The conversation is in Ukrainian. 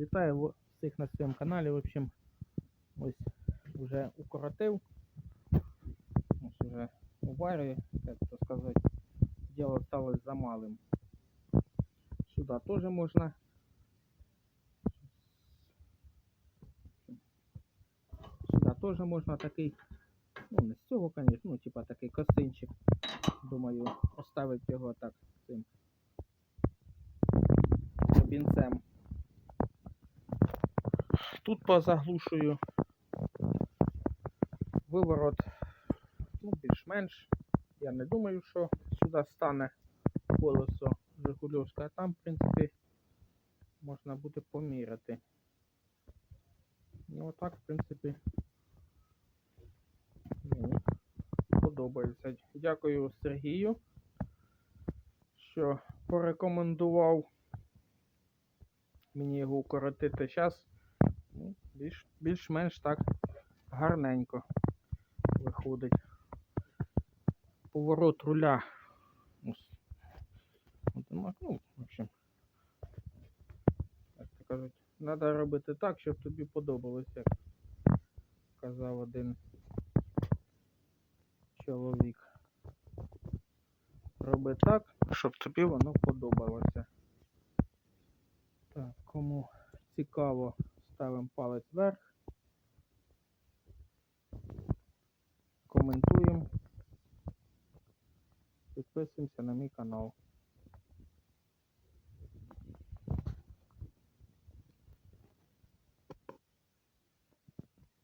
Вітаю всіх на своєму каналі. В общем, ось вже укоротив. Ось вже уварюю, як то сказати, діло стало за малим. Сюди теж можна. Сюди теж можна такий, ну не з цього, звісно, ну типа такий косинчик. Думаю, оставити його так цим бінцем. Тут позаглушую виворот, ну, більш-менш. Я не думаю, що сюди стане колесо Жигульовське, а там, в принципі, можна буде поміряти. Ну, отак, в принципі, мені подобається. Дякую Сергію, що порекомендував мені його укоротити. Зараз більш, більш-менш так гарненько виходить. Поворот руля. ось, Ну, в общем, як то кажуть, треба робити так, щоб тобі подобалось, як казав один чоловік. Роби так, щоб тобі воно подобалося. Так, кому цікаво, ставимо палець вверх. Коментуємо. Підписуємося на мій канал.